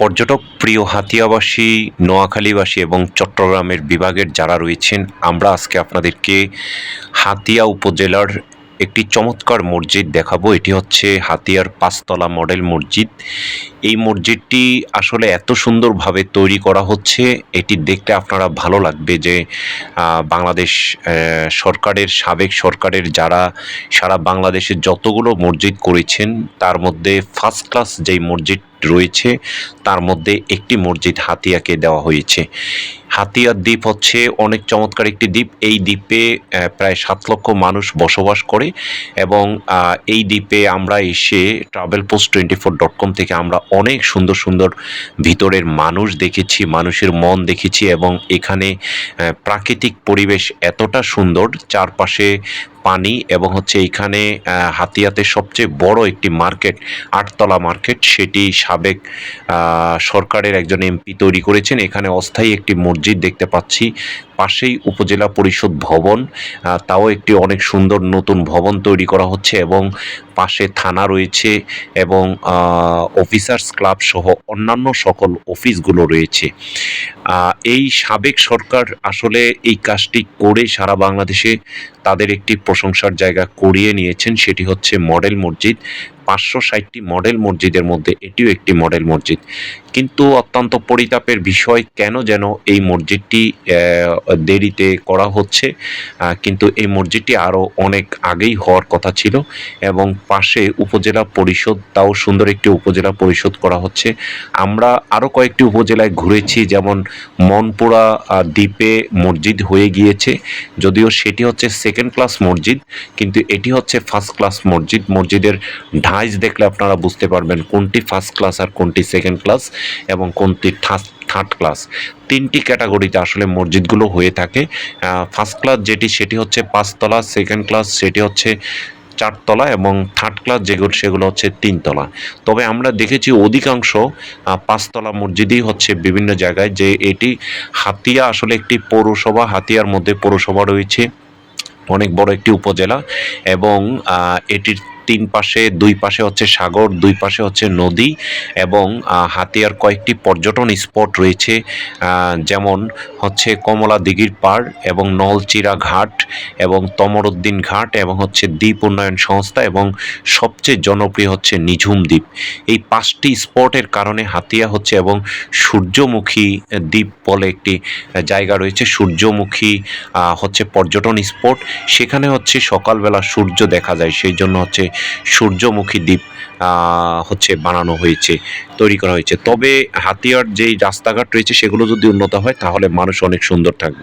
পর্যটক প্রিয় হাতিয়াবাসী, নোয়াখালীবাসী এবং চট্টগ্রামের বিভাগের যারা রয়েছেন, আমরা আজকে আপনাদেরকে হাতিয়া উপজেলার একটি চমৎকার মসজিদ দেখাবো। এটি হচ্ছে হাতিয়ার পাঁচতলা মডেল মসজিদ। এই মসজিদটি আসলে এত সুন্দরভাবে তৈরি করা হচ্ছে, এটি দেখতে আপনারা ভালো লাগবে যে বাংলাদেশ সরকারের, সাবেক সরকারের যারা সারা বাংলাদেশে যতগুলো মসজিদ করেছেন, তার মধ্যে ফার্স্ট ক্লাস যেই মসজিদ রয়েছে। তার মধ্যে একটি মসজিদ হাতিয়াকে দেওয়া হয়েছে। হাতিয়ার দ্বীপ হচ্ছে অনেক চমৎকার একটি দ্বীপ। এই দ্বীপে প্রায় সাত লক্ষ মানুষ বসবাস করে এবং এই দ্বীপে আমরা এসে travel post twenty four dot com থেকে আমরা অনেক সুন্দর সুন্দর ভিতরের মানুষ দেখেছি, মানুষের মন দেখেছি এবং এখানে প্রাকৃতিক পরিবেশ এতটা সুন্দর। চারপাশে পানি এবং হচ্ছে আহ, হাতিয়াতে সবচেয়ে বড় একটি মার্কেট আটতলা মার্কেট সেটি সাবেক সরকারের একজন এমপি তৈরি করেছেন। এখানে অস্থায়ী একটি মসজিদ দেখতে পাচ্ছি। পাশেই উপজেলা পরিষদ ভবন তাও একটি অনেক সুন্দর নতুন ভবন তৈরি করা হচ্ছে এবং পাশে থানা রয়েছে এবং অফিসার্স ক্লাব সহ অন্যান্য সকল অফিসগুলো রয়েছে। এই সাবেক সরকার আসলে এই কাজটি করে সারা বাংলাদেশে তাদের একটি প্রশংসার জায়গা করিয়ে নিয়েছেন সেটি হচ্ছে মডেল মসজিদ। পাঁচশো ষাটটি মডেল মসজিদের মধ্যে এটিও একটি মডেল মসজিদ। কিন্তু অত্যন্ত পরিতাপের বিষয় কেন যেন এই মসজিদটি দেরিতে করা হচ্ছে কিন্তু এই মসজিদটি আরও অনেক আগেই হওয়ার কথা ছিল এবং পাশে উপজেলা পরিষদ, তাও সুন্দর একটি উপজেলা পরিষদ করা হচ্ছে। আমরা আরও কয়েকটি উপজেলায় ঘুরেছি, যেমন মনপুরা দ্বীপে মসজিদ হয়ে গিয়েছে, যদিও সেটি হচ্ছে সেকেন্ড ক্লাস মসজিদ, কিন্তু এটি হচ্ছে ফার্স্ট ক্লাস মসজিদ। মসজিদের ঢাইজ দেখলে আপনারা বুঝতে পারবেন কোনটি ফার্স্ট ক্লাস আর কোনটি সেকেন্ড ক্লাস এবং কোনটি থার্ড ক্লাস তিনটি ক্যাটাগরিতে আসলে মসজিদগুলো হয়ে থাকে। ফার্স্ট ক্লাস যেটি, সেটি হচ্ছে পাঁচতলা সেকেন্ড ক্লাস সেটি হচ্ছে চারতলা এবং থার্ড ক্লাস যেগুলো, সেগুলো হচ্ছে তিনতলা। তবে আমরা দেখেছি অধিকাংশ পাঁচতলা মসজিদই হচ্ছে বিভিন্ন জায়গায় যে এটি হাতিয়া আসলে একটি পৌরসভা, হাতিয়ার মধ্যে পৌরসভা রয়েছে। অনেক বড় একটি উপজেলা এবং এটির তিন পাশে, দুই পাশে হচ্ছে সাগর, দুই পাশে হচ্ছে নদী এবং হাতিয়ার কয়েকটি পর্যটন স্পট রয়েছে যেমন হচ্ছে কমলা দিঘির পাড় এবং নলচিরা ঘাট এবং তমরুদ্দিন ঘাট এবং হচ্ছে দ্বীপ উন্নয়ন সংস্থা এবং সবচেয়ে জনপ্রিয় হচ্ছে নিঝুম দ্বীপ। এই পাঁচটি স্পটের কারণে হাতিয়া হচ্ছে এবং সূর্যমুখী দ্বীপ বলে একটি জায়গা রয়েছে, সূর্যমুখী হচ্ছে পর্যটন স্পট। সেখানে হচ্ছে সকালবেলা সূর্য দেখা যায়, সেই জন্য হচ্ছে সূর্যমুখী দ্বীপ হচ্ছে বানানো হয়েছে, তৈরি করা হয়েছে। তবে হাতিয়ার যেই রাস্তাঘাট রয়েছে সেগুলো যদি উন্নত হয়, তাহলে মানুষ অনেক সুন্দর থাকবে।